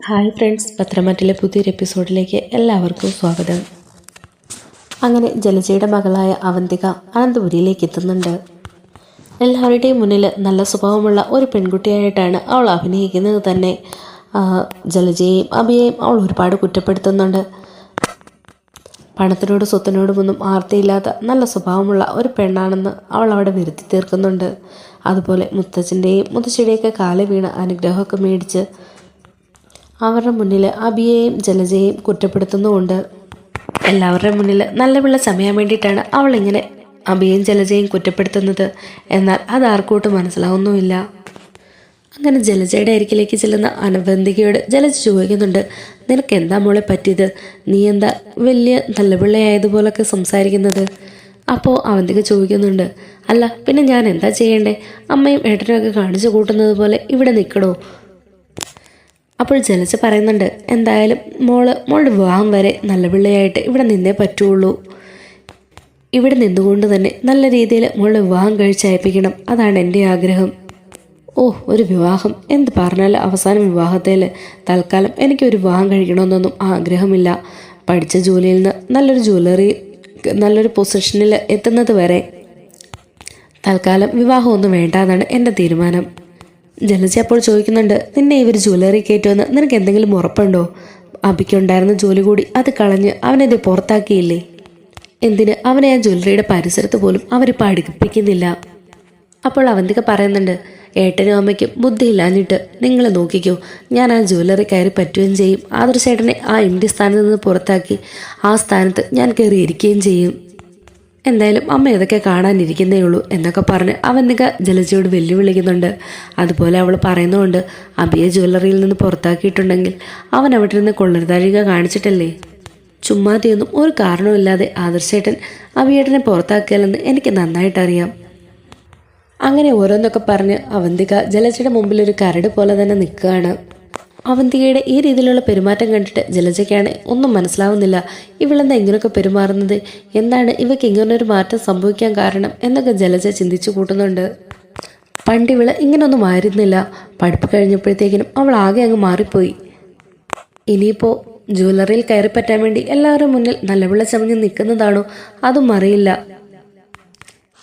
Hi friends പത്രമാറ്റിലെ പുതിയൊരു എപ്പിസോഡിലേക്ക് എല്ലാവർക്കും സ്വാഗതം. അങ്ങനെ ജലജയുടെ മകളായ അവന്തിക അനന്തപുരിയിലേക്ക് എത്തുന്നുണ്ട്. എല്ലാവരുടെയും മുന്നിൽ നല്ല സ്വഭാവമുള്ള ഒരു പെൺകുട്ടിയായിട്ടാണ് അവൾ അഭിനയിക്കുന്നത് തന്നെ. ജലജയെയും അഭിയെയും അവൾ ഒരുപാട് കുറ്റപ്പെടുത്തുന്നുണ്ട്. പണത്തിനോട് സ്വത്തിനോടുമൊന്നും ആർത്തിയില്ലാത്ത നല്ല സ്വഭാവമുള്ള ഒരു പെണ്ണാണെന്ന് അവൾ അവിടെ വരുത്തി തീർക്കുന്നുണ്ട്. അതുപോലെ മുത്തച്ഛന്റെയും മുത്തശ്ശിയുടെയൊക്കെ കാല വീണ അനുഗ്രഹമൊക്കെ മേടിച്ച് അവരുടെ മുന്നിൽ അബിയെയും ജലജയെയും കുറ്റപ്പെടുത്തുന്നുമുണ്ട്. എല്ലാവരുടെ മുന്നിൽ നല്ല പിള്ള സമയാൻ വേണ്ടിയിട്ടാണ് അവളിങ്ങനെ അബിയെയും ജലജയും കുറ്റപ്പെടുത്തുന്നത്. എന്നാൽ അത് ആർക്കോട്ട് മനസ്സിലാവുന്നുമില്ല. അങ്ങനെ ജലജയുടെ അരികിലേക്ക് ചെല്ലുന്ന അനുബന്ധികയോട് ജലജ ചോദിക്കുന്നുണ്ട് നിനക്ക് എന്താ മോളെ പറ്റിയത്? നീ എന്താ വലിയ നല്ല പിള്ളയായതുപോലൊക്കെ സംസാരിക്കുന്നത്? അപ്പോൾ അവന്തിക ചോദിക്കുന്നുണ്ട് അല്ല പിന്നെ ഞാൻ എന്താ ചെയ്യണ്ടേ? അമ്മയും ഏട്ടനും ഒക്കെ കാണിച്ചു കൂട്ടുന്നത് പോലെ ഇവിടെ നിൽക്കണോ അപ്പോൾ ജലജ പറയുന്നുണ്ട് എന്തായാലും മോൾ മോളുടെ വിവാഹം വരെ നല്ല പിള്ളയായിട്ട് ഇവിടെ നിന്നേ പറ്റുള്ളൂ. ഇവിടെ നിന്നുകൊണ്ട് തന്നെ നല്ല രീതിയിൽ മോളുടെ വിവാഹം കഴിച്ചയപ്പിക്കണം. അതാണ് എന്റെ ആഗ്രഹം. ഓ ഒരു വിവാഹം? എന്ത് പറഞ്ഞാൽ അവസാന വിവാഹത്തിൽ തൽക്കാലം എനിക്കൊരു വിവാഹം കഴിക്കണമെന്നൊന്നും ആഗ്രഹമില്ല. പഠിച്ച ജോലിയിൽ നിന്ന് നല്ലൊരു ജ്വല്ലറി നല്ലൊരു പൊസിഷനിൽ എത്തുന്നത് വരെ തൽക്കാലം വിവാഹമൊന്നും വേണ്ട എന്നാണ് എന്റെ തീരുമാനം. ജലജ അപ്പോൾ ചോദിക്കുന്നുണ്ട് നിന്നെ ഇവർ ജ്വല്ലറി കയറ്റുമെന്ന് നിനക്ക് എന്തെങ്കിലും ഉറപ്പുണ്ടോ? അബിക്കുണ്ടായിരുന്ന ജോലി കൂടി അത് കളഞ്ഞ് അവനെത് പുറത്താക്കിയില്ലേ? എന്തിന്? അവനെ ആ ജ്വല്ലറിയുടെ പരിസരത്ത് പോലും അവരിപ്പോൾ അടുപ്പിക്കുന്നില്ല. അപ്പോൾ അവന്തിക പറയുന്നുണ്ട് ഏട്ടനും അമ്മയ്ക്കും ബുദ്ധിയില്ലാഞ്ഞിട്ട് നിങ്ങൾ നോക്കിക്കോ. ഞാൻ ആ ജ്വല്ലറി കയറി പറ്റുകയും ചെയ്യും. ആദർശേട്ടനെ ആ ഡി സ്ഥാനത്ത് നിന്ന് പുറത്താക്കി. ആ സ്ഥാനത്ത് ഞാൻ കയറിയിരിക്കുകയും ചെയ്യും. എന്തായാലും അമ്മ ഇതൊക്കെ കാണാനിരിക്കുന്നേ ഉള്ളൂ എന്നൊക്കെ പറഞ്ഞ് അവന്തിക ജലജയോട് വെല്ലുവിളിക്കുന്നുണ്ട്. അതുപോലെ അവൾ പറയുന്നുണ്ട് അബിയെ ജ്വല്ലറിയിൽ നിന്ന് പുറത്താക്കിയിട്ടുണ്ടെങ്കിൽ അവൻ അവിടെ നിന്ന് കൊള്ളരുതാഴിക കാണിച്ചിട്ടല്ലേ? ചുമ്മാതെയൊന്നും ഒരു കാരണവുമില്ലാതെ ആദർശേട്ടൻ അബിയേട്ടനെ പുറത്താക്കിയാലെന്ന് എനിക്ക് നന്നായിട്ടറിയാം. അങ്ങനെ ഓരോന്നൊക്കെ പറഞ്ഞ് അവന്തിക ജലജയുടെ മുമ്പിൽ ഒരു കരട് പോലെ തന്നെ നിൽക്കുകയാണ്. അവന്തികയുടെ ഈ രീതിയിലുള്ള പെരുമാറ്റം കണ്ടിട്ട് ജലജയ്ക്കാണ് ഒന്നും മനസ്സിലാവുന്നില്ല. ഇവളെന്താ ഇങ്ങനെയൊക്കെ പെരുമാറുന്നത്? എന്താണ് ഇവയ്ക്ക് ഇങ്ങനൊരു മാറ്റം സംഭവിക്കാൻ കാരണം എന്നൊക്കെ ജലജ ചിന്തിച്ചു കൂട്ടുന്നുണ്ട്. പണ്ട് ഇവൾ ഇങ്ങനൊന്നും ആയിരുന്നില്ല. പഠിപ്പ് കഴിഞ്ഞപ്പോഴത്തേക്കിനും അവൾ ആകെ അങ്ങ് മാറിപ്പോയി. ഇനിയിപ്പോൾ ജ്വല്ലറിയിൽ കയറിപ്പറ്റാൻ വേണ്ടി എല്ലാവരും മുന്നിൽ നല്ലവിള്ള ചമഞ്ഞ് നിൽക്കുന്നതാണോ? അതും അറിയില്ല.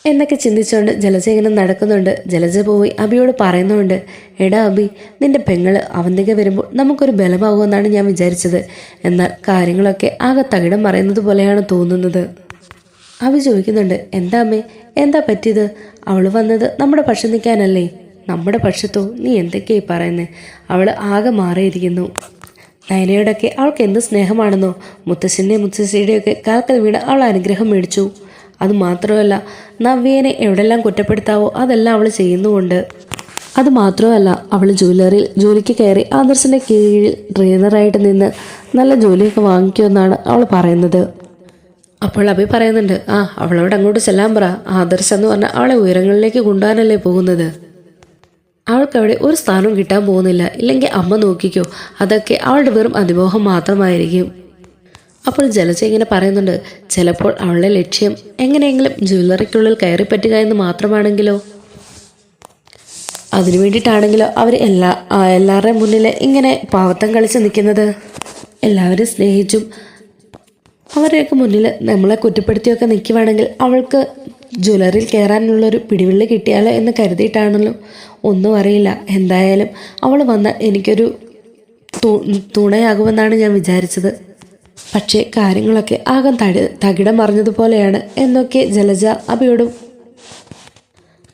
എന്നൊക്കെ ചിന്തിച്ചുകൊണ്ട് ജലജ നടക്കുന്നുണ്ട്. ജലജ പോയി അബിയോട് പറയുന്നുണ്ട് എടാ അബി നിന്റെ പെങ്ങൾ അവന്തിക വരുമ്പോൾ നമുക്കൊരു ബലമാകുമെന്നാണ് ഞാൻ വിചാരിച്ചത്. എന്നാൽ കാര്യങ്ങളൊക്കെ ആകെ തകിടം മറയുന്നത് പോലെയാണ് തോന്നുന്നത്. അബി ചോദിക്കുന്നുണ്ട് എന്താ അമ്മേ എന്താ പറ്റിയത്? അവൾ വന്നത് നമ്മുടെ പക്ഷം നിൽക്കാനല്ലേ? നമ്മുടെ പക്ഷത്തോ? നീ എന്തൊക്കെയായി പറയുന്നത് അവൾ ആകെ മാറിയിരിക്കുന്നു. നയനയോടൊക്കെ അവൾക്ക് എന്ത് സ്നേഹമാണെന്നോ മുത്തശ്ശന്റെയും മുത്തശ്ശിയുടെയൊക്കെ കാൽക്കൽ വീണ് അവൾ അനുഗ്രഹം മേടിച്ചു. അത് മാത്രമല്ല നവ്യേനെ എവിടെല്ലാം കുറ്റപ്പെടുത്താവോ അതെല്ലാം അവൾ ചെയ്യുന്നുമുണ്ട്. അത് മാത്രമല്ല അവൾ ജ്വല്ലറിയിൽ ജോലിക്ക് കയറി ആദർശിന്റെ കീഴിൽ ട്രെയിനറായിട്ട് നിന്ന് നല്ല ജോലിയൊക്കെ വാങ്ങിക്കുമെന്നാണ് അവൾ പറയുന്നത്. അപ്പോൾ അഭി പറയുന്നുണ്ട് ആ അവളോട് അങ്ങോട്ട് ചെല്ലാൻ പറ. ആദർശ എന്ന് പറഞ്ഞാൽ അവളെ ഉയരങ്ങളിലേക്ക് കൊണ്ടുപോകാനല്ലേ പോകുന്നത്. അവൾക്ക് അവിടെ ഒരു സ്ഥാനവും കിട്ടാൻ പോകുന്നില്ല. ഇല്ലെങ്കിൽ അമ്മ നോക്കിക്കോ അതൊക്കെ അവളുടെ വെറും അതിമോഹം മാത്രമായിരിക്കും. അപ്പോൾ ജലജ ഇങ്ങനെ പറയുന്നുണ്ട് ചിലപ്പോൾ അവളുടെ ലക്ഷ്യം എങ്ങനെയെങ്കിലും ജ്വല്ലറിക്കുള്ളിൽ കയറി പറ്റുക എന്ന് മാത്രമാണെങ്കിലോ? അതിനു വേണ്ടിയിട്ടാണെങ്കിലോ അവർ എല്ലാ എല്ലാവരുടെയും മുന്നിൽ ഇങ്ങനെ പാവത്തം കളിച്ച് നിൽക്കുന്നത്? എല്ലാവരും സ്നേഹിച്ചും അവരെയൊക്കെ മുന്നിൽ നമ്മളെ കുറ്റപ്പെടുത്തിയൊക്കെ നിൽക്കുവാണെങ്കിൽ അവൾക്ക് ജ്വല്ലറിയിൽ കയറാനുള്ളൊരു പിടിവിള്ളി കിട്ടിയാലോ എന്ന് കരുതിയിട്ടാണല്ലോ. ഒന്നും അറിയില്ല. എന്തായാലും അവൾ വന്ന എനിക്കൊരു തുണയാകുമെന്നാണ് ഞാൻ വിചാരിച്ചത്. പക്ഷേ കാര്യങ്ങളൊക്കെ ആകം തടി തകിടം മറിഞ്ഞതുപോലെയാണ് എന്നൊക്കെ ജലജ അബിയോടും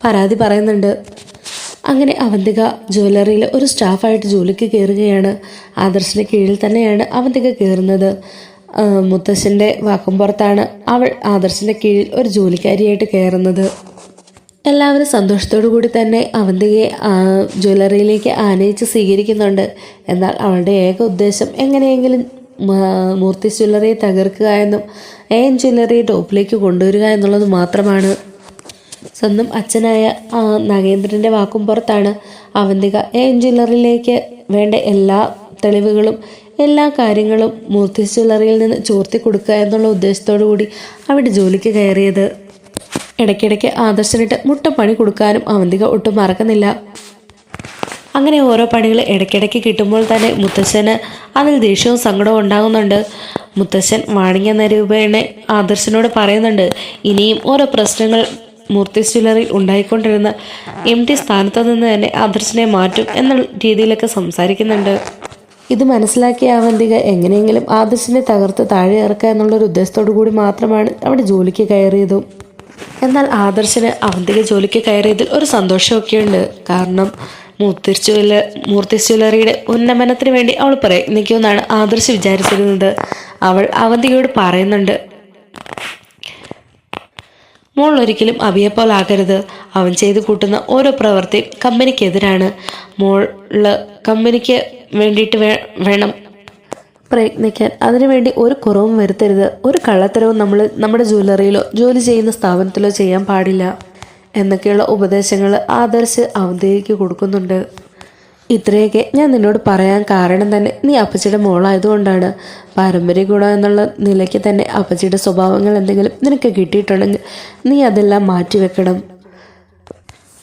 പരാതി പറയുന്നുണ്ട്. അങ്ങനെ അവന്തിക ജ്വല്ലറിയിൽ ഒരു സ്റ്റാഫായിട്ട് ജോലിക്ക് കയറുകയാണ്. ആദർശിന്റെ കീഴിൽ തന്നെയാണ് അവന്തിക കയറുന്നത്. മുത്തശ്ശന്റെ വാക്കും പുറത്താണ് അവൾ ആദർശിന്റെ കീഴിൽ ഒരു ജോലിക്കാരിയായിട്ട് കയറുന്നത്. എല്ലാവരും സന്തോഷത്തോടു കൂടി തന്നെ അവന്തികയെ ജ്വല്ലറിയിലേക്ക് ആനയിച്ച് സ്വീകരിക്കുന്നുണ്ട്. എന്നാൽ അവളുടെ ഏക ഉദ്ദേശം എങ്ങനെയെങ്കിലും മൂർത്തി ജ്വല്ലറിയെ തകർക്കുക എന്നും എ ജ്വല്ലറിയെ ടോപ്പിലേക്ക് കൊണ്ടുവരിക എന്നുള്ളത് മാത്രമാണ്. സ്വന്തം അച്ഛനായ നഗേന്ദ്രന്റെ വാക്കും പുറത്താണ്. അവന്തിക എ എൻ ജ്വല്ലറിയിലേക്ക് വേണ്ട എല്ലാ തെളിവുകളും എല്ലാ കാര്യങ്ങളും മൂർത്തി ജ്വല്ലറിയിൽ നിന്ന് ചോർത്തി കൊടുക്കുക എന്നുള്ള ഉദ്ദേശത്തോടു കൂടി അവിടെ ജോലിക്ക് കയറിയത്. ഇടയ്ക്കിടയ്ക്ക് ആദർശനിട്ട് മുട്ടപ്പണി കൊടുക്കാനും അവന്തിക ഒട്ടും മറക്കുന്നില്ല. അങ്ങനെ ഓരോ പണികൾ ഇടയ്ക്കിടയ്ക്ക് കിട്ടുമ്പോൾ തന്നെ മുത്തശ്ശന് അതിൽ ദേഷ്യവും സങ്കടവും ഉണ്ടാകുന്നുണ്ട്. മുത്തശ്ശൻ മാണിക്യ നിരൂപേണെ ആദർശനോട് പറയുന്നുണ്ട് ഇനിയും ഓരോ പ്രശ്നങ്ങൾ മൂർത്തി ജ്വല്ലറിയിൽ ഉണ്ടായിക്കൊണ്ടിരുന്ന എം ടി സ്ഥാനത്ത് നിന്ന് തന്നെ ആദർശനെ മാറ്റും എന്ന രീതിയിലൊക്കെ സംസാരിക്കുന്നുണ്ട്. ഇത് മനസ്സിലാക്കിയ അവന്തിക എങ്ങനെയെങ്കിലും ആദർശിനെ തകർത്ത് താഴെ ഇറക്കുക എന്നുള്ളൊരു ഉദ്ദേശത്തോടു കൂടി മാത്രമാണ് അവിടെ ജോലിക്ക് കയറിയതും. എന്നാൽ ആദർശന് അവന്തിക ജോലിക്ക് കയറിയതിൽ ഒരു സന്തോഷമൊക്കെയുണ്ട്. കാരണം മൂർത്തി ജ്വല്ല മൂർത്തി ജ്വല്ലറിയുടെ ഉന്നമനത്തിന് വേണ്ടി അവൾ പ്രയത്നിക്കുമെന്നാണ് ആദർശ് വിചാരിച്ചിരുന്നത്. അവൾ അവന്തികയോട് പറയുന്നുണ്ട് മോൾ ഒരിക്കലും അവിയെപ്പോലാകരുത് അവൻ ചെയ്തു കൂട്ടുന്ന ഓരോ പ്രവൃത്തിയും കമ്പനിക്കെതിരാണ്. മോൾ കമ്പനിക്ക് വേണ്ടിയിട്ട് വേണം പ്രയത്നിക്കാൻ. അതിനുവേണ്ടി ഒരു കുറവും വരുത്തരുത്. ഒരു കള്ളത്തരവും നമ്മൾ നമ്മുടെ ജ്വല്ലറിയിലോ ജോലി ചെയ്യുന്ന സ്ഥാപനത്തിലോ ചെയ്യാൻ പാടില്ല. എന്നൊക്കെയുള്ള ഉപദേശങ്ങൾ ആദർശ് അവന്തിക്ക് കൊടുക്കുന്നുണ്ട്. ഇത്രയൊക്കെ ഞാൻ നിന്നോട് പറയാൻ കാരണം തന്നെ നീ അപ്പച്ചിയുടെ മോളായതുകൊണ്ടാണ്. പാരമ്പര്യ ഗുണം എന്നുള്ള നിലയ്ക്ക് തന്നെ അപ്പച്ചിയുടെ സ്വഭാവങ്ങൾ എന്തെങ്കിലും നിനക്ക് കിട്ടിയിട്ടുണ്ടെങ്കിൽ നീ അതെല്ലാം മാറ്റിവെക്കണം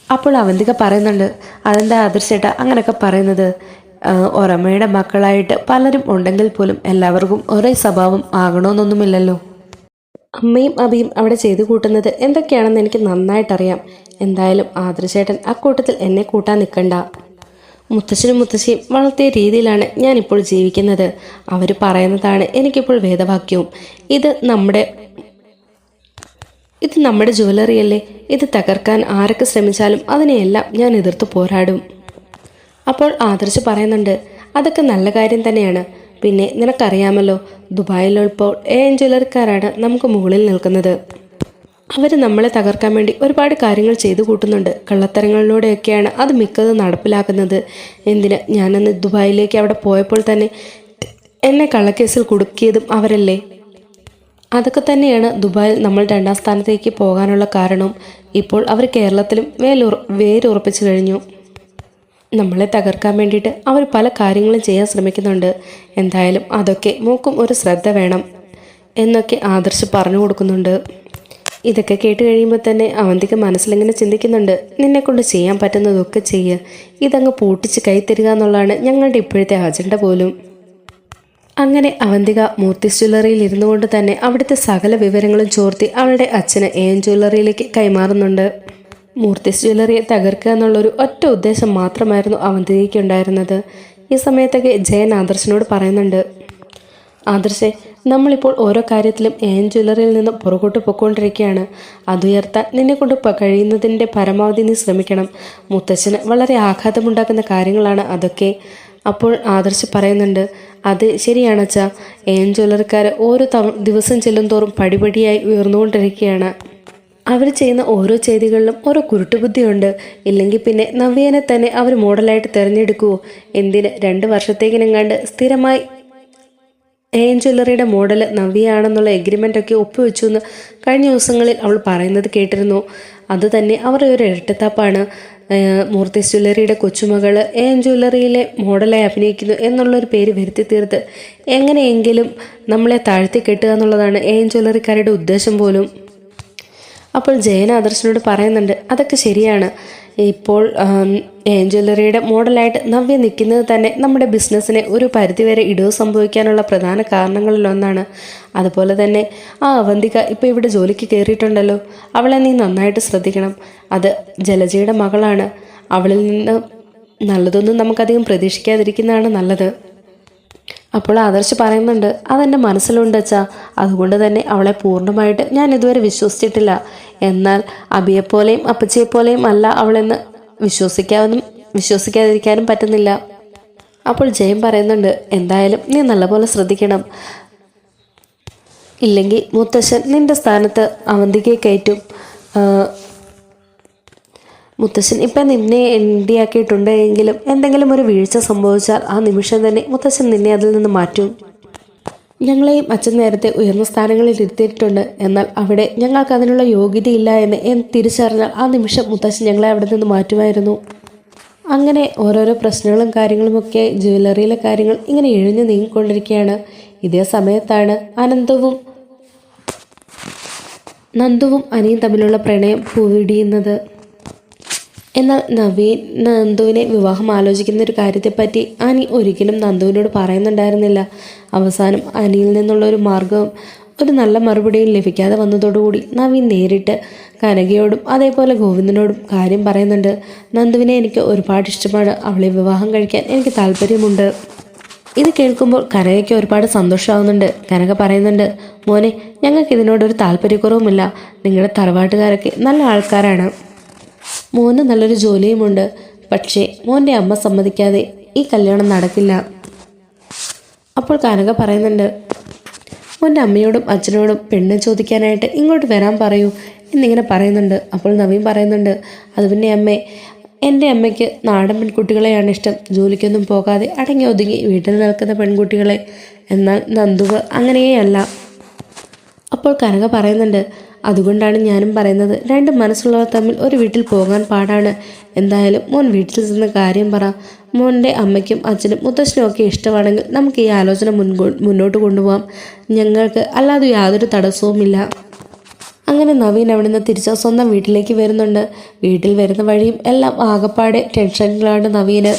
അപ്പോൾ അവന്തിക പറയുന്നുണ്ട് അതെന്താ ആദർശേട്ട അങ്ങനെയൊക്കെ പറയുന്നത്? ഒരമ്മയുടെ മക്കളായിട്ട് പലരും ഉണ്ടെങ്കിൽ പോലും എല്ലാവർക്കും ഒരേ സ്വഭാവം ആകണമെന്നൊന്നുമില്ലല്ലോ. അമ്മയും അബിയും അവിടെ ചെയ്തു കൂട്ടുന്നത് എന്തൊക്കെയാണെന്ന് എനിക്ക് നന്നായിട്ടറിയാം. എന്തായാലും ആദർശേട്ടൻ അക്കൂട്ടത്തിൽ എന്നെ കൂട്ടാൻ നിൽക്കണ്ട. മുത്തശ്ശനും മുത്തശ്ശിയും വളർത്തിയ രീതിയിലാണ് ഞാനിപ്പോൾ ജീവിക്കുന്നത്. അവർ പറയുന്നതാണ് എനിക്കിപ്പോൾ വേദവാക്യവും. ഇത് നമ്മുടെ ഇത് നമ്മുടെ ജ്വല്ലറിയല്ലേ ഇത് തകർക്കാൻ ആരൊക്കെ ശ്രമിച്ചാലും അതിനെയെല്ലാം ഞാൻ എതിർത്ത് പോരാടും. അപ്പോൾ ആദർശ് പറയുന്നുണ്ട് അതൊക്കെ നല്ല കാര്യം തന്നെയാണ്. പിന്നെ നിനക്കറിയാമല്ലോ ദുബായിലുള്ളപ്പോൾ എൻ ജ്വല്ലറിക്കാരാണ് നമുക്ക് മുകളിൽ നിൽക്കുന്നത്. അവർ നമ്മളെ തകർക്കാൻ വേണ്ടി ഒരുപാട് കാര്യങ്ങൾ ചെയ്തു കൂട്ടുന്നുണ്ട്. കള്ളത്തരങ്ങളിലൂടെയൊക്കെയാണ് അത് മിക്കതും നടപ്പിലാക്കുന്നത്. എന്തിന്? ഞാനന്ന് ദുബായിലേക്ക് അവിടെ പോയപ്പോൾ തന്നെ എന്നെ കള്ളക്കേസിൽ കുടുക്കിയതും അവരല്ലേ? അതൊക്കെ തന്നെയാണ് ദുബായിൽ നമ്മൾ രണ്ടാം സ്ഥാനത്തേക്ക് പോകാനുള്ള കാരണം. ഇപ്പോൾ അവർ കേരളത്തിലും വേലുറ വേരുറപ്പിച്ചു കഴിഞ്ഞു. നമ്മളെ തകർക്കാൻ വേണ്ടിയിട്ട് അവർ പല കാര്യങ്ങളും ചെയ്യാൻ ശ്രമിക്കുന്നുണ്ട്. എന്തായാലും അതൊക്കെ മൂക്കും ഒരു ശ്രദ്ധ വേണം എന്നൊക്കെ ആദർശ് പറഞ്ഞു കൊടുക്കുന്നുണ്ട്. ഇതൊക്കെ കേട്ട് കഴിയുമ്പോൾ തന്നെ അവന്തിക്ക് മനസ്സിലിങ്ങനെ ചിന്തിക്കുന്നുണ്ട്. നിന്നെക്കൊണ്ട് ചെയ്യാൻ പറ്റുന്നതൊക്കെ ചെയ്യുക ഇതങ്ങ് പൂട്ടിച്ച് കൈ തരിക എന്നുള്ളതാണ് ഞങ്ങളുടെ ഇപ്പോഴത്തെ അജണ്ട പോലും. അങ്ങനെ അവന്തിക മൂർത്തി ജ്വല്ലറിയിൽ ഇരുന്നു കൊണ്ട് തന്നെ അവിടുത്തെ സകല വിവരങ്ങളും ചോർത്തി അവളുടെ അച്ഛന് എ ജ്വല്ലറിയിലേക്ക് കൈമാറുന്നുണ്ട്. മൂർത്തി ജ്വല്ലറിയെ തകർക്കുക എന്നുള്ളൊരു ഒറ്റ ഉദ്ദേശം മാത്രമായിരുന്നു അവന്തികയ്ക്ക് ഉണ്ടായിരുന്നത് ഈ സമയത്തൊക്കെ ജയൻ ആദർശനോട് പറയുന്നുണ്ട് ആദർശെ നമ്മളിപ്പോൾ ഓരോ കാര്യത്തിലും ഏൻ ജ്വല്ലറിയിൽ നിന്ന് പുറകോട്ട് പൊയ്ക്കൊണ്ടിരിക്കുകയാണ്. അതുയർത്താൻ നിന്നെ കൊണ്ട് പ- കഴിയുന്നതിന്റെ പരമാവധി നീ ശ്രമിക്കണം. മുത്തച്ഛന് വളരെ ആഘാതമുണ്ടാക്കുന്ന കാര്യങ്ങളാണ് അതൊക്കെ. അപ്പോൾ ആദർശ് പറയുന്നുണ്ട് അത് ശരിയാണ് അച്ഛാ. ഏൻ ജ്വല്ലറിക്കാർ ഓരോ ദിവസം ചെല്ലും തോറും പടിപടിയായി ഉയർന്നുകൊണ്ടിരിക്കുകയാണ്. അവർ ചെയ്യുന്ന ഓരോ ചെയ്തികളിലും ഓരോ കുരുട്ടുബുദ്ധിയുണ്ട്. ഇല്ലെങ്കിൽ പിന്നെ നവ്യേനെ തന്നെ അവർ മോഡലായിട്ട് തിരഞ്ഞെടുക്കുമോ എന്തിന് രണ്ട് വർഷത്തേക്കിനെങ്ങാണ്ട് സ്ഥിരമായി എൻ ജ്വല്ലറിയുടെ മോഡൽ നവ്യയാണെന്നുള്ള എഗ്രിമെന്റ് ഒക്കെ ഒപ്പുവെച്ചു എന്ന് കഴിഞ്ഞ ദിവസങ്ങളിൽ അവൾ പറയുന്നത് കേട്ടിരുന്നു. അത് തന്നെ അവരുടെ ഒരു ഇരട്ടത്താപ്പാണ്. മൂർത്തി ജ്വല്ലറിയുടെ കൊച്ചുമകൾ എൻ ജ്വല്ലറിയിലെ മോഡലായി അഭിനയിക്കുന്നു എന്നുള്ളൊരു പേര് വരുത്തി തീർത്ത്. എങ്ങനെയെങ്കിലും നമ്മളെ താഴ്ത്തി കെട്ടുക എന്നുള്ളതാണ് എൻ ജ്വല്ലറിക്കാരുടെ ഉദ്ദേശം പോലും. അപ്പോൾ ജയൻ ആദർശനോട് പറയുന്നുണ്ട് അതൊക്കെ ശരിയാണ്. ഇപ്പോൾ ഏഞ്ചലറിയുടെ മോഡലായിട്ട് നവ്യ നിൽക്കുന്നത് തന്നെ നമ്മുടെ ബിസിനസ്സിനെ ഒരു പരിധിവരെ ഇടിവ് സംഭവിക്കാനുള്ള പ്രധാന കാരണങ്ങളിലൊന്നാണ്. അതുപോലെ തന്നെ ആ അവന്തിക ഇപ്പോൾ ഇവിടെ ജോലിക്ക് കയറിയിട്ടുണ്ടല്ലോ. അവളെ നീ നന്നായിട്ട് ശ്രദ്ധിക്കണം. അത് ജലജയുടെ മകളാണ്. അവളിൽ നിന്ന് നല്ലതൊന്നും നമുക്കധികം പ്രതീക്ഷിക്കാതിരിക്കുന്നതാണ് നല്ലത്. അപ്പോൾ ആദർശ് പറയുന്നുണ്ട് അതെന്റെ മനസ്സിലുണ്ട് അച്ഛാ. അതുകൊണ്ട് തന്നെ അവളെ പൂർണമായിട്ട് ഞാൻ ഇതുവരെ വിശ്വസിച്ചിട്ടില്ല. എന്നാൽ അബിയെപ്പോലെയും അപ്പച്ചിയെപ്പോലെയും അല്ല അവളെന്ന് വിശ്വസിക്കാനും വിശ്വസിക്കാതിരിക്കാനും പറ്റുന്നില്ല. അപ്പോൾ ജയം പറയുന്നുണ്ട് എന്തായാലും നീ നല്ലപോലെ ശ്രദ്ധിക്കണം. ഇല്ലെങ്കിൽ മുത്തശ്ശൻ നിന്റെ സ്ഥാനത്ത് അവന്തികയെ കയറ്റും. മുത്തശ്ശൻ ഇപ്പം നിന്നെ എൻഡിയാക്കിയിട്ടുണ്ട് എങ്കിലും എന്തെങ്കിലും ഒരു വീഴ്ച സംഭവിച്ചാൽ ആ നിമിഷം തന്നെ മുത്തശ്ശൻ നിന്നെ അതിൽ നിന്ന് മാറ്റും. ഞങ്ങളെയും അച്ഛൻ നേരത്തെ ഉയർന്ന സ്ഥാനങ്ങളിൽ ഇരുത്തിയിട്ടുണ്ട്. എന്നാൽ അവിടെ ഞങ്ങൾക്ക് അതിനുള്ള യോഗ്യതയില്ല എന്ന് തിരിച്ചറിഞ്ഞാൽ ആ നിമിഷം മുത്തശ്ശൻ ഞങ്ങളെ അവിടെ നിന്ന് മാറ്റുമായിരുന്നു. അങ്ങനെ ഓരോരോ പ്രശ്നങ്ങളും കാര്യങ്ങളുമൊക്കെ ജ്വല്ലറിയിലെ കാര്യങ്ങൾ ഇങ്ങനെ എഴുഞ്ഞു നീങ്ങിക്കൊണ്ടിരിക്കുകയാണ്. ഇതേ സമയത്താണ് അനന്തവും നന്ദുവും അനിയും തമ്മിലുള്ള പ്രണയം പൂവിടിയുന്നത്. എന്നാൽ നവീൻ നന്ദുവിനെ വിവാഹം ആലോചിക്കുന്ന ഒരു കാര്യത്തെപ്പറ്റി അനി ഒരിക്കലും നന്ദുവിനോട് പറയുന്നുണ്ടായിരുന്നില്ല. അവസാനം അനിയിൽ നിന്നുള്ള ഒരു മാർഗവും ഒരു നല്ല മറുപടിയും ലഭിക്കാതെ വന്നതോടുകൂടി നവീൻ നേരിട്ട് കനകയോടും അതേപോലെ ഗോവിന്ദനോടും കാര്യം പറയുന്നുണ്ട്. നന്ദുവിനെ എനിക്ക് ഒരുപാട് ഇഷ്ടമാണ്. അവളെ വിവാഹം കഴിക്കാൻ എനിക്ക് താല്പര്യമുണ്ട്. ഇത് കേൾക്കുമ്പോൾ കനകയ്ക്ക് ഒരുപാട് സന്തോഷമാവുന്നുണ്ട്. കനക പറയുന്നുണ്ട് മോനെ ഞങ്ങൾക്ക് ഇതിനോടൊരു താല്പര്യക്കുറവുമില്ല. നിങ്ങളുടെ തറവാട്ടുകാരൊക്കെ നല്ല ആൾക്കാരാണ്. മോന് നല്ലൊരു ജോലിയുമുണ്ട്. പക്ഷേ മോന്റെ അമ്മ സമ്മതിക്കാതെ ഈ കല്യാണം നടക്കില്ല. അപ്പോൾ കാനക പറയുന്നുണ്ട് മോന്റെ അമ്മയോടും അച്ഛനോടും പെണ്ണ് ചോദിക്കാനായിട്ട് ഇങ്ങോട്ട് വരാൻ പറയൂ എന്നിങ്ങനെ പറയുന്നുണ്ട്. അപ്പോൾ നവീൻ പറയുന്നുണ്ട് അത് പിന്നെ അമ്മേ എന്റെ അമ്മയ്ക്ക് നാടൻ പെൺകുട്ടികളെയാണ് ഇഷ്ടം. ജോലിക്കൊന്നും പോകാതെ അടങ്ങി ഒതുങ്ങി വീട്ടിൽ നിൽക്കുന്ന പെൺകുട്ടികളെ. എന്നാൽ നന്ദുവ് അങ്ങനെയല്ല. അപ്പോൾ കനക പറയുന്നുണ്ട് അതുകൊണ്ടാണ് ഞാനും പറയുന്നത് രണ്ട് മനസ്സുള്ളവർ തമ്മിൽ ഒരു വീട്ടിൽ പോകാൻ പാടാണ്. എന്തായാലും മോൻ വീട്ടിൽ നിന്ന് കാര്യം പറ. മോന്റെ അമ്മയ്ക്കും അച്ഛനും മുത്തശ്ശനും ഒക്കെ ഇഷ്ടമാണെങ്കിൽ നമുക്ക് ഈ ആലോചന മുൻകോ മുന്നോട്ട് കൊണ്ടുപോകാം ഞങ്ങൾക്ക് അല്ലാതെ യാതൊരു തടസ്സവുമില്ല. അങ്ങനെ നവീൻ അവിടെ നിന്ന് തിരിച്ച് സ്വന്തം വീട്ടിലേക്ക് വരുന്നുണ്ട്. വീട്ടിൽ വരുന്ന വഴിയും എല്ലാം ആകപ്പാടെ ടെൻഷനിലാണ് നവീന്.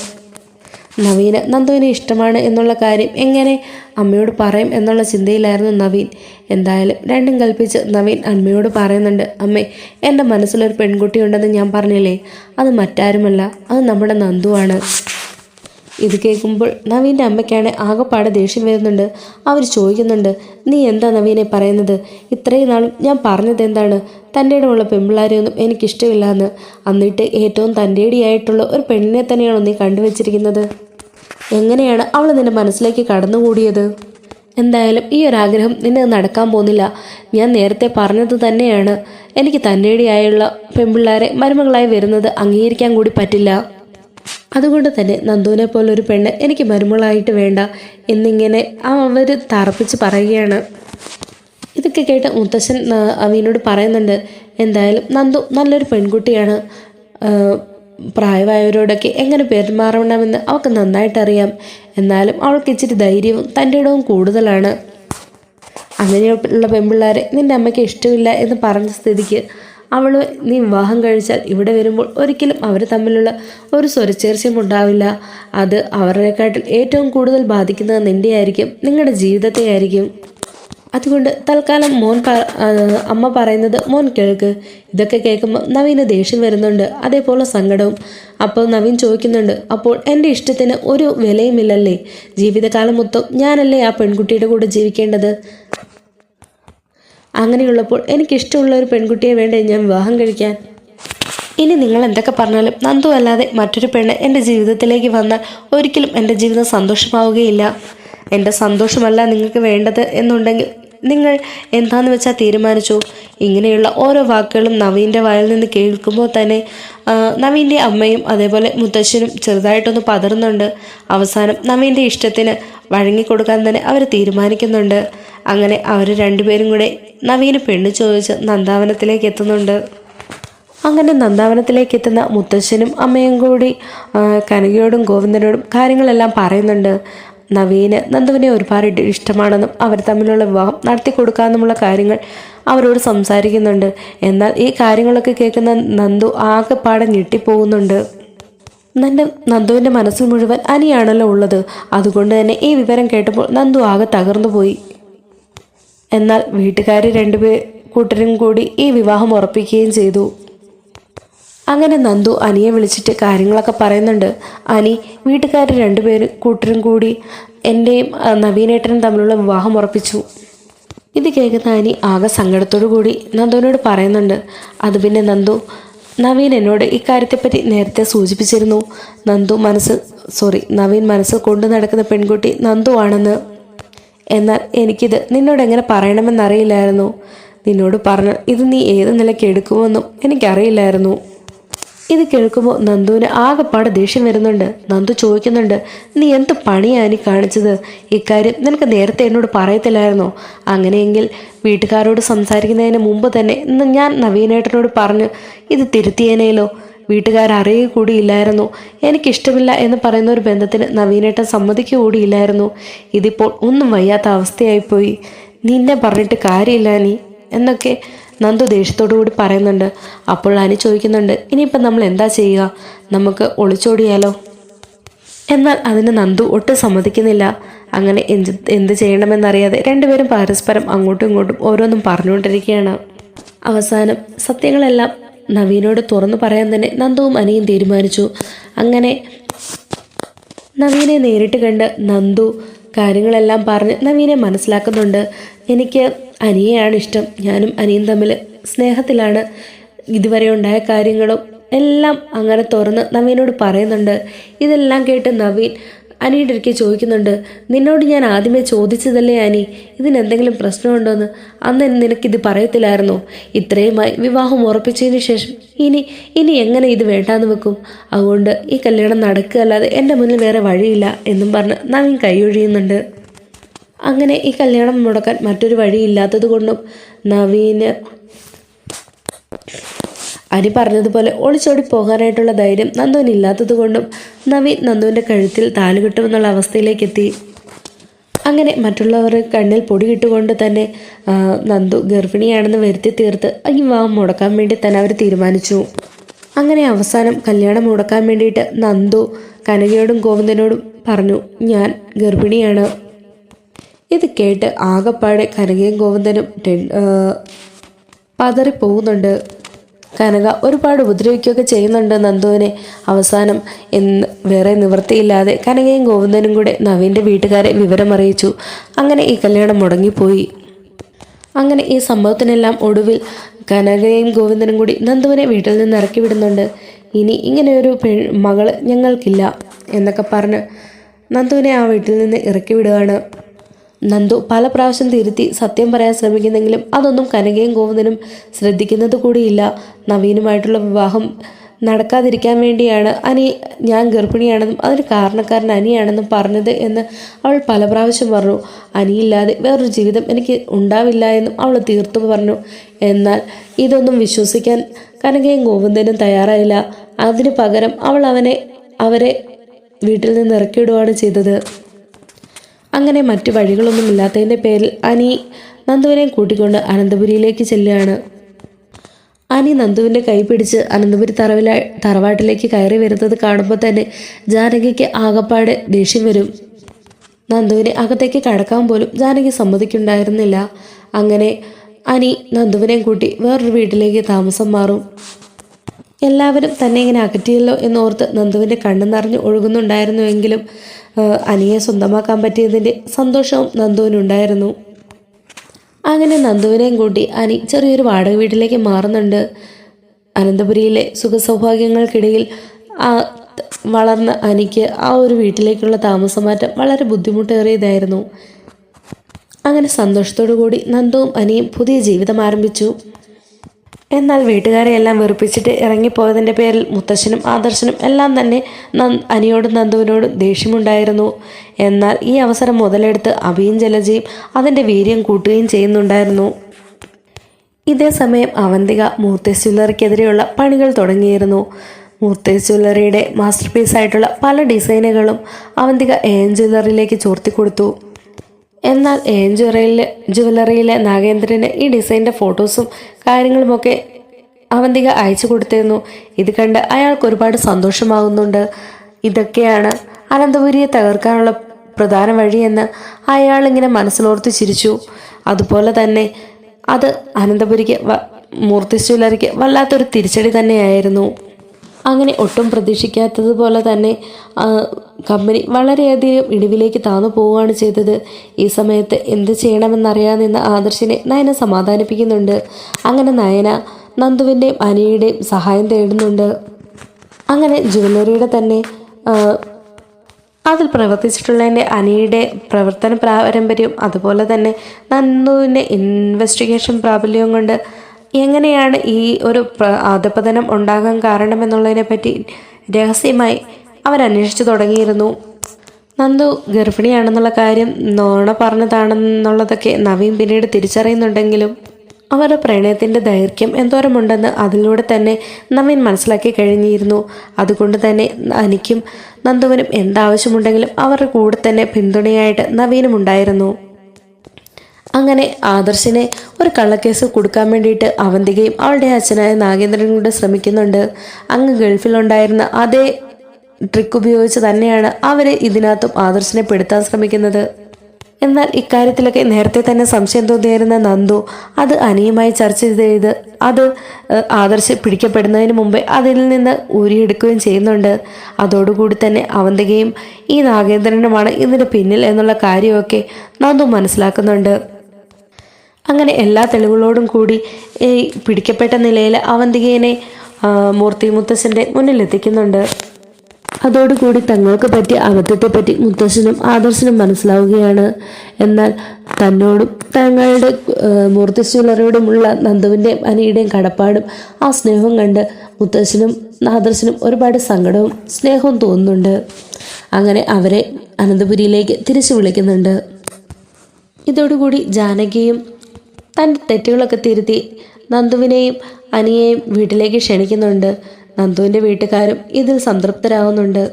നവീന് നന്ദുവിനെ ഇഷ്ടമാണ് എന്നുള്ള കാര്യം എങ്ങനെ? അമ്മയോട് പറയും എന്നുള്ള ചിന്തയിലായിരുന്നു നവീൻ. എന്തായാലും രണ്ടും കൽപ്പിച്ച് നവീൻ അമ്മയോട് പറയുന്നുണ്ട് അമ്മേ എന്റെ മനസ്സിലൊരു പെൺകുട്ടിയുണ്ടെന്ന് ഞാൻ പറഞ്ഞില്ലേ? അത് മറ്റാരുമല്ല അത് നമ്മുടെ നന്ദുവാണ് ഇത് കേൾക്കുമ്പോൾ നവീന്റെ അമ്മയ്ക്കാണ് ആകെപ്പാടെ ദേഷ്യം വരുന്നുണ്ട്. അവർ ചോദിക്കുന്നുണ്ട് നീ എന്താ നവീനെ പറയുന്നത്? ഇത്രയും നാളും ഞാൻ പറഞ്ഞത് എന്താണ്? തന്റെ ഇടമുള്ള പെമ്പിള്ളാരെയൊന്നും എനിക്കിഷ്ടമില്ല എന്ന് എന്നിട്ട് ഏറ്റവും തന്റെ ഇടിയായിട്ടുള്ള ഒരു പെണ്ണിനെ തന്നെയാണോ നീ കണ്ടുവച്ചിരിക്കുന്നത്? എങ്ങനെയാണ് അവൾ നിന്റെ മനസ്സിലേക്ക് കടന്നുകൂടിയത്? എന്തായാലും ഈ ഒരു ആഗ്രഹം നിന്നെ നടക്കാൻ പോകുന്നില്ല. ഞാൻ നേരത്തെ പറഞ്ഞത് തന്നെയാണ്. എനിക്ക് തന്നേടിയായുള്ള പെൺപിള്ളേരെ മരുമകളായി വരുന്നത് അംഗീകരിക്കാൻ കൂടി പറ്റില്ല. അതുകൊണ്ട് തന്നെ നന്ദുവിനെ പോലൊരു പെണ്ണ് എനിക്ക് മരുമകളായിട്ട് വേണ്ട എന്നിങ്ങനെ അവർ തറപ്പിച്ച് പറയുകയാണ്. ഇതൊക്കെ കേട്ട് മുത്തശ്ശൻ അവനോട് പറയുന്നുണ്ട്. എന്തായാലും നന്ദു നല്ലൊരു പെൺകുട്ടിയാണ്. പ്രായമായവരോടൊക്കെ എങ്ങനെ പെരുമാറണമെന്ന് അവൾക്ക് നന്നായിട്ടറിയാം. എന്നാലും അവൾക്ക് ഇച്ചിരി ധൈര്യവും തന്റെ ഇടവും കൂടുതലാണ്. അങ്ങനെയുള്ള പെൺപിള്ളേരെ നിന്റെ അമ്മയ്ക്ക് ഇഷ്ടമില്ല എന്ന് പറഞ്ഞ സ്ഥിതിക്ക് അവൾ നീ വിവാഹം കഴിച്ചാൽ ഇവിടെ വരുമ്പോൾ ഒരിക്കലും അവർ തമ്മിലുള്ള ഒരു സ്വരച്ചേർച്ചയും ഉണ്ടാവില്ല. അത് അവരുടെക്കാട്ടിൽ ഏറ്റവും കൂടുതൽ ബാധിക്കുന്നത് നിന്റെ ആയിരിക്കും നിങ്ങളുടെ ജീവിതത്തെ ആയിരിക്കും അതുകൊണ്ട് തൽക്കാലം മോൻ അമ്മ പറയുന്നത് മോൻ കേൾക്ക്. ഇതൊക്കെ കേൾക്കുമ്പോൾ നവീന് ദേഷ്യം വരുന്നുണ്ട്. അതേപോലെ സങ്കടവും. അപ്പോൾ നവീൻ ചോദിക്കുന്നുണ്ട് അപ്പോൾ എന്റെ ഇഷ്ടത്തിന് ഒരു വിലയുമില്ലല്ലേ? ജീവിതകാലം മൊത്തം ഞാനല്ലേ ആ പെൺകുട്ടിയുടെ കൂടെ ജീവിക്കേണ്ടത്? അങ്ങനെയുള്ളപ്പോൾ എനിക്കിഷ്ടമുള്ള ഒരു പെൺകുട്ടിയെ വേണ്ടേ ഞാൻ വിവാഹം കഴിക്കാൻ? ഇനി നിങ്ങൾ എന്തൊക്കെ പറഞ്ഞാലും നന്ദു അല്ലാതെ മറ്റൊരു പെണ്ണ് എന്റെ ജീവിതത്തിലേക്ക് വന്നാൽ ഒരിക്കലും എന്റെ ജീവിതം സന്തോഷമാവുകയില്ല. എന്റെ സന്തോഷമല്ല നിങ്ങൾക്ക് വേണ്ടത് എന്നുണ്ടെങ്കിൽ നിങ്ങൾ എന്താന്ന് വെച്ചാൽ തീരുമാനിച്ചു? ഇങ്ങനെയുള്ള ഓരോ വാക്കുകളും നവീന്റെ വായിൽ നിന്ന് കേൾക്കുമ്പോൾ തന്നെ നവീന്റെ അമ്മയും അതേപോലെ മുത്തശ്ശനും ചെറുതായിട്ടൊന്ന് പതറുന്നുണ്ട്. അവസാനം നവീന്റെ ഇഷ്ടത്തിന് വഴങ്ങിക്കൊടുക്കാൻ തന്നെ അവർ തീരുമാനിക്കുന്നുണ്ട്. അങ്ങനെ അവർ രണ്ടുപേരും കൂടെ നവീന് പെണ്ണ് ചോദിച്ച് നന്ദാവനത്തിലേക്ക് എത്തുന്നുണ്ട്. അങ്ങനെ നന്ദാവനത്തിലേക്ക് എത്തുന്ന മുത്തശ്ശനും അമ്മയും കൂടി കനകയോടും ഗോവിന്ദനോടും കാര്യങ്ങളെല്ലാം പറയുന്നുണ്ട്. നവീന് നന്ദുവിനെ ഒരുപാട് ഇഷ്ടമാണെന്നും അവർ തമ്മിലുള്ള വിവാഹം നടത്തി കൊടുക്കാമെന്നുമുള്ള കാര്യങ്ങൾ അവരോട് സംസാരിക്കുന്നുണ്ട്. എന്നാൽ ഈ കാര്യങ്ങളൊക്കെ കേൾക്കുന്ന നന്ദു ആകെ ആകെപ്പാടെ ഞെട്ടിപ്പോകുന്നുണ്ട്. നന്റെ നന്ദുവിന്റെ മനസ്സിൽ മുഴുവൻ അനിയാണല്ലോ ഉള്ളത്. അതുകൊണ്ട് തന്നെ ഈ വിവരം കേട്ടപ്പോൾ നന്ദു ആകെ തകർന്നു പോയി. എന്നാൽ വീട്ടുകാർ രണ്ടുപേ കൂട്ടരും കൂടി ഈ വിവാഹം ഉറപ്പിക്കുകയും ചെയ്തു. അങ്ങനെ നന്ദു അനിയെ വിളിച്ചിട്ട് കാര്യങ്ങളൊക്കെ പറയുന്നുണ്ട്. അനി വീട്ടുകാർ രണ്ടുപേരും കൂട്ടരും കൂടി എന്റെയും നവീനേട്ടനും തമ്മിലുള്ള വിവാഹം ഉറപ്പിച്ചു. ഇത് കേൾക്കുന്ന അനി ആകെ സങ്കടത്തോടു കൂടി നന്ദുവിനോട് പറയുന്നുണ്ട്. അത് പിന്നെ നന്ദു നവീൻ എന്നോട് ഇക്കാര്യത്തെപ്പറ്റി നേരത്തെ സൂചിപ്പിച്ചിരുന്നു. നന്ദു മനസ്സ് സോറി നവീൻ മനസ്സിൽ കൊണ്ടു നടക്കുന്ന പെൺകുട്ടി നന്ദു ആണെന്ന്. എന്നാൽ എനിക്കിത് നിന്നോട് എങ്ങനെ പറയണമെന്നറിയില്ലായിരുന്നു. നിന്നോട് പറഞ്ഞ ഇത് നീ ഏത് നിലയ്ക്ക് എടുക്കുമെന്നും എനിക്കറിയില്ലായിരുന്നു. ഇത് കേൾക്കുമ്പോൾ നന്ദുവിന് ആകെപ്പാടെ ദേഷ്യം വരുന്നുണ്ട്. നന്ദു ചോദിക്കുന്നുണ്ട് നീ എന്ത് പണിയാണ് നീ കാണിച്ചത്? ഇക്കാര്യം നിനക്ക് നേരത്തെ എന്നോട് പറയത്തില്ലായിരുന്നോ? അങ്ങനെയെങ്കിൽ വീട്ടുകാരോട് സംസാരിക്കുന്നതിന് മുമ്പ് തന്നെ ഞാൻ നവീനേട്ടനോട് പറഞ്ഞ് ഇത് തിരുത്തിയേനേലോ? വീട്ടുകാരറിയുക കൂടിയില്ലായിരുന്നു. എനിക്കിഷ്ടമില്ല എന്ന് പറയുന്ന ഒരു ബന്ധത്തിന് നവീനേട്ടൻ സമ്മതിക്കുക കൂടിയില്ലായിരുന്നു. ഇതിപ്പോൾ ഒന്നും വയ്യാത്ത അവസ്ഥയായിപ്പോയി. നിന്നെ പറഞ്ഞിട്ട് കാര്യമില്ല നീ. എന്നൊക്കെ നന്ദു ദേഷ്യത്തോടുകൂടി പറയുന്നുണ്ട്. അപ്പോൾ അനു ചോദിക്കുന്നുണ്ട് ഇനിയിപ്പം നമ്മൾ എന്താ ചെയ്യുക? നമുക്ക് ഒളിച്ചോടിയാലോ? എന്നാൽ അതിന് നന്ദു ഒട്ടും സമ്മതിക്കുന്നില്ല. അങ്ങനെ എന്ത് എന്ത് ചെയ്യണമെന്നറിയാതെ രണ്ടുപേരും പരസ്പരം അങ്ങോട്ടും ഇങ്ങോട്ടും ഓരോന്നും പറഞ്ഞുകൊണ്ടിരിക്കുകയാണ്. അവസാനം സത്യങ്ങളെല്ലാം നവീനോട് തുറന്നു പറയാൻ തന്നെ നന്ദുവും അനിയും തീരുമാനിച്ചു. അങ്ങനെ നവീനെ നേരിട്ട് കണ്ട് നന്ദു കാര്യങ്ങളെല്ലാം പറഞ്ഞ് നവീനെ മനസ്സിലാക്കുന്നുണ്ട്. എനിക്ക് അനിയെയാണ് ഇഷ്ടം ഞാനും അനിയും തമ്മിൽ സ്നേഹത്തിലാണ് ഇതുവരെ ഉണ്ടായ കാര്യങ്ങളും എല്ലാം അങ്ങനെ തുറന്ന് നവീനോട് പറയുന്നുണ്ട്. ഇതെല്ലാം കേട്ട് നവീൻ അനിയുടെ അടുക്കെ ചോദിക്കുന്നുണ്ട് നിന്നോട് ഞാൻ ആദ്യമേ ചോദിച്ചതല്ലേ അനി? ഇതിനെന്തെങ്കിലും പ്രശ്നമുണ്ടോയെന്ന് അന്ന് നിനക്കിത് പറയത്തില്ലായിരുന്നോ? ഇത്രയുമായി വിവാഹം ഉറപ്പിച്ചതിന് ശേഷം ഇനി ഇനി എങ്ങനെ ഇത് വേണ്ടാന്ന് വെക്കും? അതുകൊണ്ട് ഈ കല്യാണം നടക്കുകയല്ലാതെ എന്റെ മുന്നിൽ വേറെ വഴിയില്ല എന്നും പറഞ്ഞ് നവീൻ കൈയൊഴിയുന്നുണ്ട്. അങ്ങനെ ഈ കല്യാണം മുടക്കാൻ മറ്റൊരു വഴിയില്ലാത്തത് കൊണ്ടും നവീന് അനി പറഞ്ഞതുപോലെ ഒളിച്ചോടി പോകാനായിട്ടുള്ള ധൈര്യം നന്ദുവിന് ഇല്ലാത്തത് കൊണ്ടും നവീൻ നന്ദുവിന്റെ കഴുത്തിൽ താലി കിട്ടുമെന്നുള്ള അവസ്ഥയിലേക്ക് എത്തി. അങ്ങനെ മറ്റുള്ളവരുടെ കണ്ണിൽ പൊടി കിട്ടുകൊണ്ട് തന്നെ നന്ദു ഗർഭിണിയാണെന്ന് വരുത്തി തീർത്ത് ഈ വിവാഹം മുടക്കാൻ വേണ്ടി തന്നെ അവർ തീരുമാനിച്ചു. അങ്ങനെ അവസാനം കല്യാണം മുടക്കാൻ വേണ്ടിയിട്ട് നന്ദു കനകയോടും ഗോവിന്ദനോടും പറഞ്ഞു ഞാൻ ഗർഭിണിയാണ്. ഇത് കേട്ട് ആകപ്പാടെ കനകയും ഗോവിന്ദനും പതറിപ്പോകുന്നുണ്ട്. കനക ഒരുപാട് ഉപദ്രവിക്കുകയൊക്കെ ചെയ്യുന്നുണ്ട് നന്ദുവിനെ. അവസാനം എന്ന് വേറെ നിവൃത്തിയില്ലാതെ കനകയും ഗോവിന്ദനും കൂടെ നവീന്റെ വീട്ടുകാരെ വിവരമറിയിച്ചു. അങ്ങനെ ഈ കല്യാണം മുടങ്ങിപ്പോയി. അങ്ങനെ ഈ സംഭവത്തിനെല്ലാം ഒടുവിൽ കനകയും ഗോവിന്ദനും കൂടി നന്ദുവിനെ വീട്ടിൽ നിന്ന് ഇറക്കി വിടുന്നുണ്ട്. ഇനി ഇങ്ങനെയൊരു പെ മകൾ ഞങ്ങൾക്കില്ല എന്നൊക്കെ പറഞ്ഞ് നന്ദുവിനെ ആ വീട്ടിൽ നിന്ന് ഇറക്കി വിടുകയാണ്. നന്ദു പല പ്രാവശ്യം തിരുത്തി സത്യം പറയാൻ ശ്രമിക്കുന്നെങ്കിലും അതൊന്നും കനകയും ഗോവിന്ദനും ശ്രദ്ധിക്കുന്നത് കൂടിയില്ല. നവീനുമായിട്ടുള്ള വിവാഹം നടക്കാതിരിക്കാൻ വേണ്ടിയാണ് അനി ഞാൻ ഗർഭിണിയാണെന്നും അതിന് കാരണക്കാരൻ അനിയാണെന്നും പറഞ്ഞത് എന്ന് അവൾ പല പ്രാവശ്യം പറഞ്ഞു. അനിയില്ലാതെ വേറൊരു ജീവിതം എനിക്ക് ഉണ്ടാവില്ല എന്നും അവൾ തീർത്തു പറഞ്ഞു. എന്നാൽ ഇതൊന്നും വിശ്വസിക്കാൻ കനകയും ഗോവിന്ദനും തയ്യാറായില്ല. അതിനു പകരം അവൾ അവനെ അവരെ വീട്ടിൽ നിന്ന് ഇറക്കിയിടുകയാണ് ചെയ്തത്. അങ്ങനെ മറ്റു വഴികളൊന്നും ഇല്ലാത്തതിന്റെ പേരിൽ അനി നന്ദുവിനെ കൂട്ടിക്കൊണ്ട് അനന്തപുരിയിലേക്ക് ചെല്ലുകയാണ്. അനി നന്ദുവിന്റെ കൈ പിടിച്ച് അനന്തപുരി തറവില തറവാട്ടിലേക്ക് കയറി വരുന്നത് കാണുമ്പോൾ തന്നെ ജാനകിക്ക് ആകപ്പാടെ ദേഷ്യം വരും. നന്ദുവിനെ അകത്തേക്ക് കടക്കാൻ പോലും ജാനകി സമ്മതിക്കുണ്ടായിരുന്നില്ല. അങ്ങനെ അനി നന്ദുവിനെയും കൂട്ടി വേറൊരു വീട്ടിലേക്ക് താമസം മാറും. എല്ലാവരും തന്നെ ഇങ്ങനെ അകറ്റിയല്ലോ എന്നോർത്ത് നന്ദുവിന്റെ കണ്ണു നിറഞ്ഞ് ഒഴുകുന്നുണ്ടായിരുന്നുവെങ്കിലും അനിയെ സ്വന്തമാക്കാൻ പറ്റിയതിന്റെ സന്തോഷവും നന്ദുവിനുണ്ടായിരുന്നു അങ്ങനെ നന്ദുവിനെയും കൂട്ടി അനി ചെറിയൊരു വാടക വീട്ടിലേക്ക് മാറുന്നുണ്ട്. അനന്തപുരിയിലെ സുഖസൗഭാഗ്യങ്ങൾക്കിടയിൽ ആ വളർന്ന അനിക്ക് ആ ഒരു വീട്ടിലേക്കുള്ള താമസമാറ്റം വളരെ ബുദ്ധിമുട്ടേറിയതായിരുന്നു. അങ്ങനെ സന്തോഷത്തോടു കൂടി നന്ദവും അനിയും പുതിയ ജീവിതം ആരംഭിച്ചു. എന്നാൽ വീട്ടുകാരെ എല്ലാം വെറുപ്പിച്ചിട്ട് ഇറങ്ങിപ്പോയതിന്റെ പേരിൽ മുത്തശ്ശനും ആദർശനും എല്ലാം തന്നെ അനിയോടും നന്ദുവിനോടും ദേഷ്യമുണ്ടായിരുന്നു. എന്നാൽ ഈ അവസരം മുതലെടുത്ത് അഭിയും ജലജയും അതിന്റെ വീര്യം കൂട്ടുകയും ചെയ്യുന്നുണ്ടായിരുന്നു. ഇതേ സമയം അവന്തിക മൂർത്തേസ് ജ്വല്ലറിക്കെതിരെയുള്ള പണികൾ തുടങ്ങിയിരുന്നു. മൂർത്തേസ് ജ്വല്ലറിയുടെ മാസ്റ്റർ പീസായിട്ടുള്ള പല ഡിസൈനുകളും അവന്തിക എൻ ജ്വല്ലറിയിലേക്ക് ചോർത്തി കൊടുത്തു എന്നാൽ എ എൻ ജ്വല്ലറിയിലെ ജ്വല്ലറിയിലെ നാഗേന്ദ്രന് ഈ ഡിസൈന്റെ ഫോട്ടോസും കാര്യങ്ങളുമൊക്കെ അവന്തിക അയച്ചു കൊടുത്തിരുന്നു. ഇത് കണ്ട് അയാൾക്ക് ഒരുപാട് സന്തോഷമാകുന്നുണ്ട്. ഇതൊക്കെയാണ് അനന്തപുരിയെ തകർക്കാനുള്ള പ്രധാന വഴിയെന്ന് അയാൾ ഇങ്ങനെ മനസ്സിലോർത്ത് ചിരിച്ചു. അതുപോലെ തന്നെ അത് അനന്തപുരിക്ക് മൂർത്തി ജ്വല്ലറിക്ക് വല്ലാത്തൊരു തിരിച്ചടി തന്നെയായിരുന്നു. അങ്ങനെ ഒട്ടും പ്രതീക്ഷിക്കാത്തതുപോലെ തന്നെ കമ്പനി വളരെയധികം ഇടിവിലേക്ക് താന്നു പോവുകയാണ് ചെയ്തത്. ഈ സമയത്ത് എന്ത് ചെയ്യണമെന്നറിയാതെ നിന്ന ആദർശിനെ നയന സമാധാനിപ്പിക്കുന്നുണ്ട്. അങ്ങനെ നയന നന്ദുവിന്റെയും അനിയുടെയും സഹായം തേടുന്നുണ്ട്. അങ്ങനെ ജ്വല്ലറിയുടെ തന്നെ അതിൽ പ്രവർത്തിച്ചിട്ടുള്ളതിന്റെ അനിയുടെ പ്രവർത്തന പാരമ്പര്യം അതുപോലെ തന്നെ നന്ദുവിന്റെ ഇൻവെസ്റ്റിഗേഷൻ പ്രാബല്യവും കൊണ്ട് എങ്ങനെയാണ് ഈ ഒരു അധപതനം ഉണ്ടാകാൻ കാരണമെന്നുള്ളതിനെ പറ്റി രഹസ്യമായി അവരന്വേഷിച്ചു തുടങ്ങിയിരുന്നു. നന്ദു ഗർഭിണിയാണെന്നുള്ള കാര്യം നോണ പറഞ്ഞതാണെന്നുള്ളതൊക്കെ നവീൻ പിന്നീട് തിരിച്ചറിയുന്നുണ്ടെങ്കിലും അവരുടെ പ്രണയത്തിന്റെ ദൈർഘ്യം എന്തോരമുണ്ടെന്ന് അതിലൂടെ തന്നെ നവീൻ മനസ്സിലാക്കി കഴിഞ്ഞിരുന്നു. അതുകൊണ്ട് തന്നെ എനിക്കും നന്ദുവിനും എന്താവശ്യമുണ്ടെങ്കിലും അവരുടെ കൂടെ തന്നെ പിന്തുണയായിട്ട് നവീനും ഉണ്ടായിരുന്നു അങ്ങനെ ആദർശിനെ ഒരു കള്ളക്കേസ് കൊടുക്കാൻ വേണ്ടിയിട്ട് അവന്തികയും അവളുടെ അച്ഛനായ നാഗേന്ദ്രൻ കൂടെ ശ്രമിക്കുന്നുണ്ട്. അങ്ങ് ഗൾഫിലുണ്ടായിരുന്ന അതേ ട്രിക്ക് ഉപയോഗിച്ച് തന്നെയാണ് അവരെ ഇതിനകത്തും ആദർശിനെ പെടുത്താൻ ശ്രമിക്കുന്നത്. എന്നാൽ ഇക്കാര്യത്തിലൊക്കെ നേരത്തെ തന്നെ സംശയം തോന്നിയിരുന്ന നന്ദു അത് അനിയുമായി ചർച്ച ചെയ്ത് അത് ആദർശ് പിടിക്കപ്പെടുന്നതിന് മുമ്പേ അതിൽ നിന്ന് ഊരിയെടുക്കുകയും ചെയ്യുന്നുണ്ട്. അതോടുകൂടി തന്നെ അവന്തികയും ഈ നാഗേന്ദ്രനുമാണ് ഇതിന് പിന്നിൽ എന്നുള്ള കാര്യമൊക്കെ നന്ദു മനസ്സിലാക്കുന്നുണ്ട്. അങ്ങനെ എല്ലാ തെളിവുകളോടും കൂടി ഈ പിടിക്കപ്പെട്ട നിലയിൽ അവന്തികേനെ മൂർത്തി മുത്തശ്ശന്റെ മുന്നിലെത്തിക്കുന്നുണ്ട്. അതോടുകൂടി തങ്ങൾക്ക് പറ്റിയ അബദ്ധത്തെപ്പറ്റി മുത്തശ്ശനും ആദർശനും മനസ്സിലാവുകയാണ്. എന്നാൽ തന്നോടും തങ്ങളുടെ മൂർത്തി ജ്വല്ലറിയോടുമുള്ള നന്ദുവിന്റെയും അനിയുടെയും കടപ്പാടും ആ സ്നേഹവും കണ്ട് മുത്തശ്ശനും ആദർശനും ഒരുപാട് സങ്കടവും സ്നേഹവും തോന്നുന്നുണ്ട്. അങ്ങനെ അവരെ അനന്തപുരിയിലേക്ക് തിരിച്ചു വിളിക്കുന്നുണ്ട്. ഇതോടുകൂടി ജാനകിയും തന്റെ തെറ്റുകളൊക്കെ തിരുത്തി നന്ദുവിനെയും അനിയെയും വീട്ടിലേക്ക് ക്ഷണിക്കുന്നുണ്ട്. നന്ദുവിന്റെ വീട്ടുകാരും ഇതിൽ സംതൃപ്തരാകുന്നുണ്ട്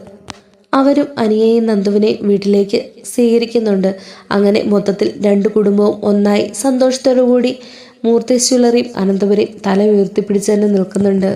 അവരും അനിയെയും നന്ദുവിനെയും വീട്ടിലേക്ക് സ്വീകരിക്കുന്നുണ്ട്. അങ്ങനെ മൊത്തത്തിൽ രണ്ട് കുടുംബവും ഒന്നായി സന്തോഷത്തോടു കൂടി മൂർത്തി ജ്വല്ലറിയും അനന്തപുരയും തല ഉയർത്തിപ്പിടിച്ച് തന്നെ നിൽക്കുന്നുണ്ട്.